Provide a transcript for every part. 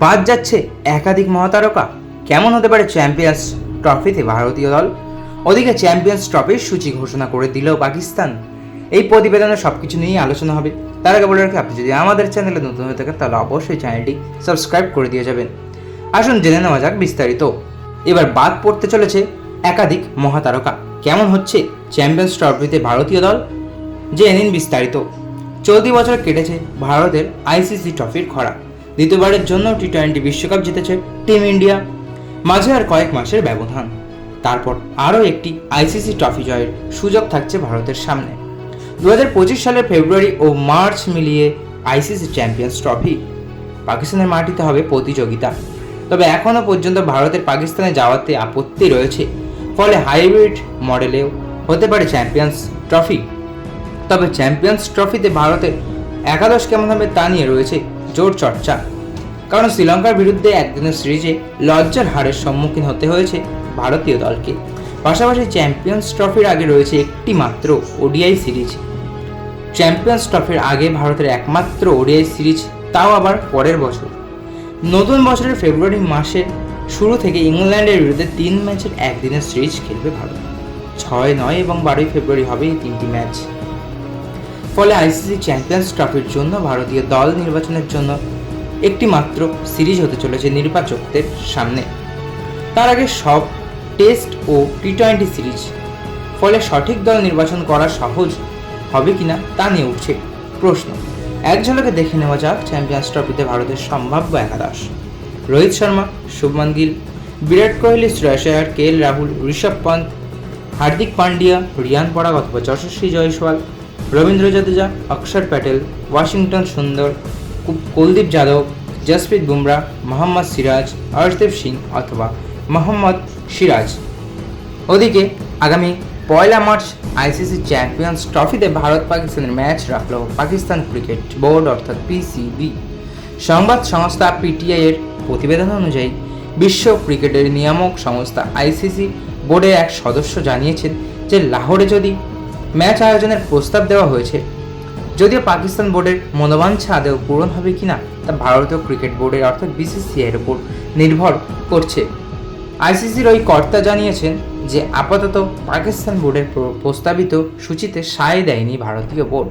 বাদ যাচ্ছে একাধিক মহাতারকা। কেমন হতে পারে চ্যাম্পিয়ন্স ট্রফিতে ভারতীয় দল? ওদিকে চ্যাম্পিয়ন্স ট্রফির সূচি ঘোষণা করে দিল পাকিস্তান। এই প্রতিবেদনে সব কিছু নিয়েই আলোচনা হবে। তার আগে বলে রাখি, আপনি যদি আমাদের চ্যানেলে নতুন হয়ে থাকেন, তাহলে অবশ্যই চ্যানেলটি সাবস্ক্রাইব করে দিয়ে যাবেন। আসুন জেনে নেওয়া যাক বিস্তারিত। এবার বাদ পড়তে চলেছে একাধিক মহাতারকা। কেমন হচ্ছে চ্যাম্পিয়ন্স ট্রফিতে ভারতীয় দল? জেনে নিন বিস্তারিত। চলতি বছর কেটেছে ভারতের আইসিসি ট্রফির খরা। দ্বিতীয়বারের জন্য টি টোয়েন্টি বিশ্বকাপ জিতেছে টিম ইন্ডিয়া মাঝে আর কয়েক মাসের ব্যবধান। তারপর আরও একটি আইসিসি ট্রফি জয়ের সুযোগ থাকছে ভারতের সামনে। দু পঁচিশ সালের ফেব্রুয়ারি ও মার্চ মিলিয়ে আইসিসি চ্যাম্পিয়ন্স ট্রফি পাকিস্তানের মাটিতে হবে প্রতিযোগিতা। তবে এখনও পর্যন্ত ভারতের পাকিস্তানে যাওয়াতে আপত্তি রয়েছে। ফলে হাইব্রিড মডেলেও হতে পারে চ্যাম্পিয়ন্স ট্রফি তবে চ্যাম্পিয়ন্স ট্রফিতে ভারতের একাদশ কেমন হবে তা নিয়ে রয়েছে জোর চর্চা। কারণ শ্রীলঙ্কার বিরুদ্ধে একদিনের সিরিজে লজ্জার হারের সম্মুখীন হতে হয়েছে ভারতীয় দলকে। পাশাপাশি চ্যাম্পিয়ন্স ট্রফির আগে রয়েছে একটি মাত্র ওডিআই সিরিজ। চ্যাম্পিয়ন্স ট্রফির আগে ভারতের একমাত্র ওডিআই সিরিজ, তাও আবার পরের বছর। নতুন বছরের ফেব্রুয়ারি মাসের শুরু থেকে ইংল্যান্ডের বিরুদ্ধে তিন ম্যাচের একদিনের সিরিজ খেলবে ভারত। ছয় নয় এবং বারোই ফেব্রুয়ারি হবে এই তিনটি ম্যাচ। ফলে আইসিসি চ্যাম্পিয়ন্স ট্রফির জন্য ভারতীয় দল নির্বাচনের জন্য একটি মাত্র সিরিজ হতে চলেছে নির্বাচকদের সামনে। তার আগে সব টেস্ট ও টি টোয়েন্টি সিরিজ, ফলে সঠিক দল নির্বাচন করা সহজ হবে কিনা তা নিয়ে উঠছে প্রশ্ন। এক ঝলকে দেখে নেওয়া যাক চ্যাম্পিয়ন্স ট্রফিতে ভারতের সম্ভাব্য একাদশ। রোহিত শর্মা, শুভমান গিল, বিরাট কোহলি, শ্রেয়স আয়ার, কে এল রাহুল, ঋষভ পন্থ হার্দিক পান্ডিয়া, রিয়ান পরাগ অথবা যশস্বী জয়সওয়াল রবীন্দ্র জাদেজা অক্ষর প্যাটেল, ওয়াশিংটন সুন্দর কুলদীপ যাদব, জসপ্রীত বুমরা, মোহাম্মদ সিরাজ হর্ষদীপ সিং অথবা মোহাম্মদ সিরাজ। ওদিকে আগামী পয়লা মার্চ আইসিসি চ্যাম্পিয়ন্স ট্রফিতে ভারত পাকিস্তানের ম্যাচ রাখল পাকিস্তান ক্রিকেট বোর্ড অর্থাৎ পিসিবি। সংবাদ সংস্থা পিটিআই এর প্রতিবেদন অনুযায়ী, বিশ্ব ক্রিকেটের নিয়ামক সংস্থা আইসিসি বোর্ডের এক সদস্য জানিয়েছেন যে লাহোরে যদি ম্যাচ আয়োজনের প্রস্তাব দেওয়া হয়েছে। যদিও পাকিস্তান বোর্ডের মনোবাঞ্ছা আদৌ পূরণ হবে কিনা, তা ভারতীয় ক্রিকেট বোর্ডের অর্থাৎ বিসিসিআই এর উপর নির্ভর করছে। আইসিসির ওই কর্তা জানিয়েছেন যে, আপাতত পাকিস্তান বোর্ডের প্র- প্রস্তাবিত সূচিতে সায় দেয়নি ভারতীয় বোর্ড।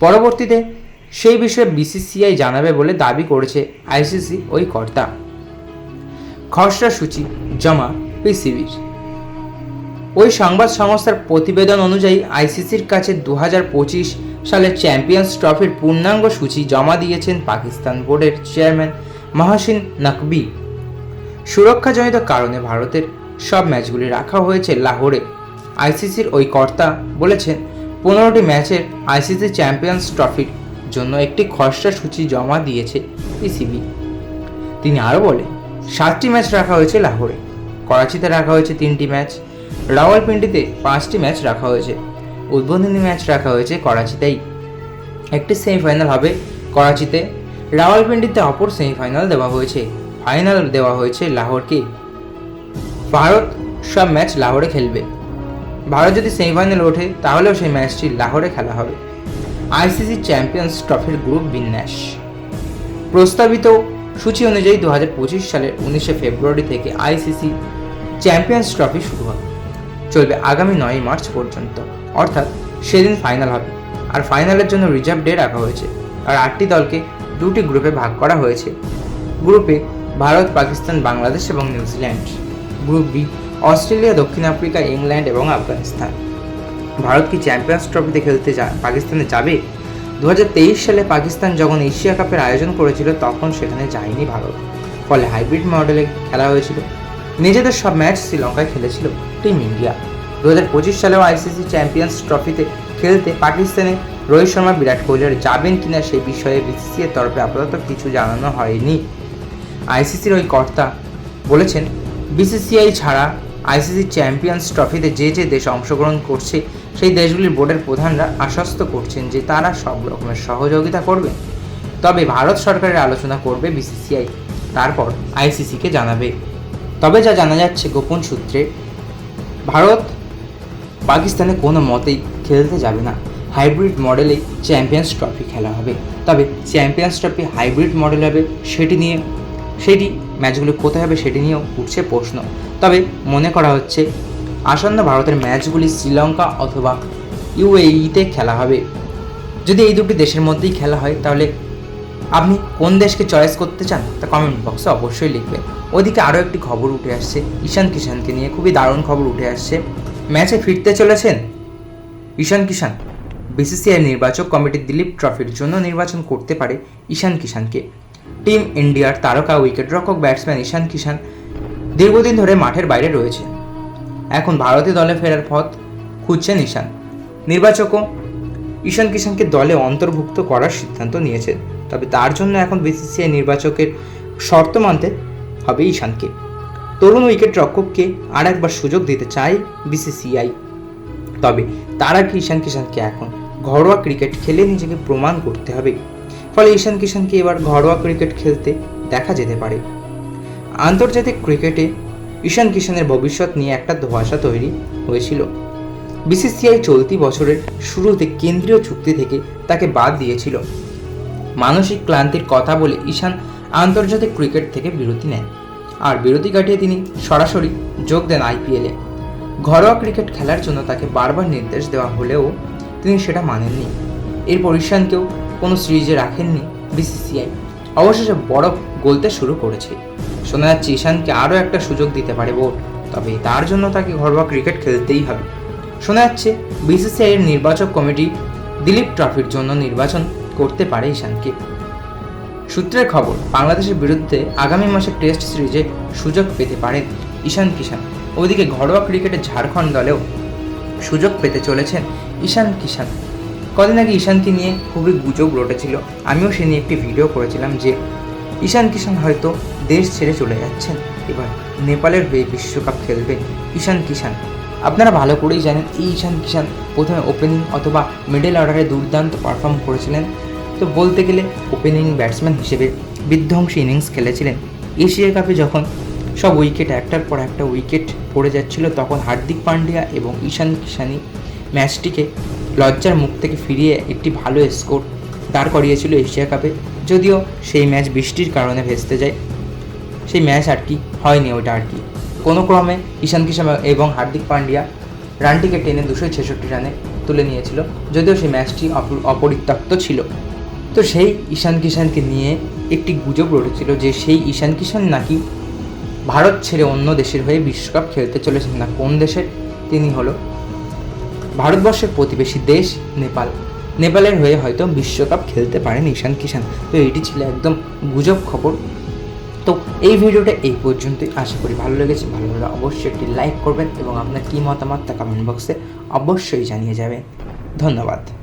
পরবর্তীতে সেই বিষয়ে বিসিসিআই জানাবে বলে দাবি করেছে আইসিসি ওই কর্তা। খসড়া সূচি জমা পিসিবির। ওই সংবাদ সংস্থার প্রতিবেদন অনুযায়ী আইসিসির কাছে দু পঁচিশ সালের চ্যাম্পিয়ন্স ট্রফির পূর্ণাঙ্গ সূচি জমা দিয়েছেন পাকিস্তান বোর্ডের চেয়ারম্যান মহাসিন নকবি। সুরক্ষাজনিত কারণে ভারতের সব ম্যাচগুলি রাখা হয়েছে লাহোরে। আইসিসির ওই কর্তা বলেছেন, পনেরোটি ম্যাচের আইসিসি চ্যাম্পিয়ন্স ট্রফির জন্য একটি খসড়া সূচি জমা দিয়েছে পিসিবি। তিনি আরও বলেন, সাতটি ম্যাচ রাখা হয়েছে লাহোরে। করাচিতে রাখা হয়েছে তিনটি ম্যাচ। রাওয়ালপিন্ডিতে পাঁচটি ম্যাচ রাখা হয়েছে। উদ্বোধনী ম্যাচ রাখা হয়েছে করাচিতেই। একটি সেমিফাইনাল হবে করাচিতে। রাওয়ালপিন্ডিতে অপর সেমিফাইনাল দেওয়া হয়েছে। ফাইনাল দেওয়া হয়েছে লাহোরকে। ভারত সব ম্যাচ লাহোরে খেলবে। ভারত যদি সেমিফাইনাল ওঠে, তাহলেও সেই ম্যাচটি লাহোরে খেলা হবে। আইসিসি চ্যাম্পিয়ন্স ট্রফির গ্রুপ বিন্যাস। প্রস্তাবিত সূচি অনুযায়ী দু হাজার পঁচিশ সালের উনিশে ফেব্রুয়ারি থেকে আইসিসি চ্যাম্পিয়ন্স ট্রফি শুরু হবে। চলবে আগামী নয় মার্চ পর্যন্ত। অর্থাৎ সেদিন ফাইনাল হবে। আর ফাইনালের জন্য রিজার্ভ ডে রাখা হয়েছে। আর আটটি দলকে দুটি গ্রুপে ভাগ করা হয়েছে। গ্রুপে ভারত, পাকিস্তান, বাংলাদেশ এবং New Zealand group B Australia, দক্ষিণ আফ্রিকা, ইংল্যান্ড এবং আফগানিস্তান। ভারত কি চ্যাম্পিয়ন্স ট্রফিতে খেলতে যা পাকিস্তানে যাবে? দু হাজার তেইশ সালে পাকিস্তান যখন এশিয়া কাপের আয়োজন করেছিল, তখন সেখানে যায়নি ভারত। ফলে হাইব্রিড মডেলে খেলা হয়েছিল। নিজেদের সব ম্যাচ শ্রীলঙ্কায় খেলেছিল। টিম ইন্ডিয়া দু হাজার পঁচিশ সালেও আইসিসি চ্যাম্পিয়ন্স ট্রফিতে খেলতে পাকিস্তানে রোহিত শর্মা, বিরাট কোহলির যাবেন কিনা সেই বিষয়ে বিসিসি এর তরফে আপাতত কিছু জানানো হয়নি। আইসিসির ওই কর্তা বলেছেন বিসিসিআই ছাড়া আইসিসি চ্যাম্পিয়ন্স ট্রফিতে যে যে দেশ অংশগ্রহণ করছে, সেই দেশগুলির বোর্ডের প্রধানরা আশ্বস্ত করছেন যে তারা সব রকমের সহযোগিতা করবে। তবে ভারত সরকারের আলোচনা করবে বিসিসিআই তারপর আইসিসিকে জানাবে। তবে যা জানা যাচ্ছে গোপন সূত্রে ভারত পাকিস্তানে কোনো মতেই খেলতে যাবে না। হাইব্রিড মডেলে চ্যাম্পিয়ন্স ট্রফি খেলা হবে। তবে চ্যাম্পিয়ন্স ট্রফি হাইব্রিড মডেল হবে সেটি নিয়ে, সেটি ম্যাচগুলো কোথায় হবে সেটি নিয়েও উঠছে প্রশ্ন। তবে মনে করা হচ্ছে, আসন্ন ভারতের ম্যাচগুলি শ্রীলঙ্কা অথবা ইউএইতে খেলা হবে। যদি এই দুটি দেশের মধ্যেই খেলা হয়, তাহলে আপনি কোন দেশকে চয়েস করতে চান তা কমেন্ট বক্সে অবশ্যই লিখবেন। ওদিকে আরও একটি খবর উঠে আসছে। ঈশান কিষানকে নিয়ে খুবই দারুণ খবর উঠে আসছে। ম্যাচে ফিরতে চলেছেন? ঈশান কিষান বিসিসিআই নির্বাচক কমিটি দিলীপ ট্রফির জন্য নির্বাচন করতে পারে ঈশান কিষানকে টিম ইন্ডিয়ার তারকা উইকেটরক্ষক ব্যাটসম্যান ঈশান কিষান দীর্ঘদিন ধরে মাঠের বাইরে রয়েছে। এখন ভারতীয় দলে ফেরার পথ খুঁজছেন ঈশান। নির্বাচকও ঈশান কিষানকে দলে অন্তর্ভুক্ত করার সিদ্ধান্ত নিয়েছেন। তবে তার জন্য এখন বিসিসিআই নির্বাচকের শর্ত মানতে হবে ঈশানকে তরুণ উইকেট রক্ষককে আর একবার সুযোগ দিতে চায় বিসিসিআই। তবে তার আগে ঈশান কিষানকে এখন ঘরোয়া ক্রিকেট খেলে নিজেকে প্রমাণ করতে হবে। ফলে ঈশান কিষানকে এবার ঘরোয়া ক্রিকেট খেলতে দেখা যেতে পারে। আন্তর্জাতিক ক্রিকেটে ঈশান কিষানের ভবিষ্যৎ নিয়ে একটা ধোঁয়াশা তৈরি হয়েছিল। বিসিসিআই চলতি বছরের শুরুতে কেন্দ্রীয় চুক্তি থেকে তাকে বাদ দিয়েছিল। মানসিক ক্লান্তির কথা বলে ঈশান আন্তর্জাতিক ক্রিকেট থেকে বিরতি নেন। আর বিরতি কাটিয়ে তিনি সরাসরি যোগ দেন আইপিএলে। ঘরোয়া ক্রিকেট খেলার জন্য তাকে বারবার নির্দেশ দেওয়া হলেও তিনি সেটা মানেননি। এরপর ঈশানকেও কোনো সিরিজে রাখেননি বিসিসিআই। অবশেষে বরফ গলতে শুরু করেছে। শোনা যাচ্ছে ঈশানকে আরও একটা সুযোগ দিতে পারে বোর্ড, তবে তার জন্য তাকে ঘরোয়া ক্রিকেট খেলতেই হবে। শোনা যাচ্ছে বিসিসিআইয়ের নির্বাচক কমিটি দিলীপ ট্রফির জন্য নির্বাচন করতে পারে ঈশানকে। সূত্রের খবর, বাংলাদেশের বিরুদ্ধে আগামী মাসে টেস্ট সিরিজে সুযোগ পেতে পারেন ঈশান কিষান ওদিকে ঘরোয়া ক্রিকেটে ঝাড়খণ্ড দলেও সুযোগ পেতে চলেছেন ঈশান কিষান কদিন আগে ঈশানকে নিয়ে খুবই গুজব রটেছিল। আমিও সে নিয়ে একটি ভিডিও করেছিলাম যে ঈশান কিষান হয়তো দেশ ছেড়ে চলে যাচ্ছেন। এবার নেপালের হয়ে বিশ্বকাপ খেলবে ঈশান কিষান আপনারা ভালো করেই জানেন, এই ঈশান কিষান প্রথমে ওপেনিং অথবা মিডল অর্ডারে দুর্দান্ত পারফর্ম করেছিলেন। তো বলতে গেলে ওপেনিং ব্যাটসম্যান হিসেবে বিধ্বংসী ইনিংস খেলেছিলেন। এশিয়া কাপে যখন সব উইকেট একটার পর একটা উইকেট পড়ে যাচ্ছিল, তখন হার্দিক পান্ডিয়া এবং ঈশান কিষানি ম্যাচটিকে লজ্জার মুখ থেকে ফিরিয়ে একটি ভালো স্কোর দাঁড় করিয়েছিল এশিয়া কাপে যদিও সেই ম্যাচ বৃষ্টির কারণে ভেস্তে যায়, সেই ম্যাচ আর কি হয়নি ওইটা আর কি। কোনো ক্রমে ঈশান কিষান এবং হার্দিক পান্ডিয়া রানটিকে টেনে দুশো ছেষট্টি রানে তুলে নিয়েছিল, যদিও সেই ম্যাচটি অপরিত্যক্ত ছিল। তো সেই ঈশান কিষানকে নিয়ে একটি গুজব রটেছিল যে সেই ঈশান কিষান নাকি ভারত ছেড়ে অন্য দেশের হয়ে বিশ্বকাপ খেলতে চলেছেন। না, কোন দেশের? তিনি হলো ভারতবর্ষের প্রতিবেশী দেশ নেপাল। নেপালের হয়ে হয়তো বিশ্বকাপ খেলতে পারেন ঈশান কিষান তো এটি ছিল একদম গুজব খবর। তো এই ভিডিওটা এই পর্যন্তই। আশা করি ভালো লেগেছে। ভালো লাগলে অবশ্যই একটি লাইক করবেন এবং আপনার কী মতামত তা কমেন্ট বক্সে অবশ্যই জানিয়ে যাবেন। ধন্যবাদ।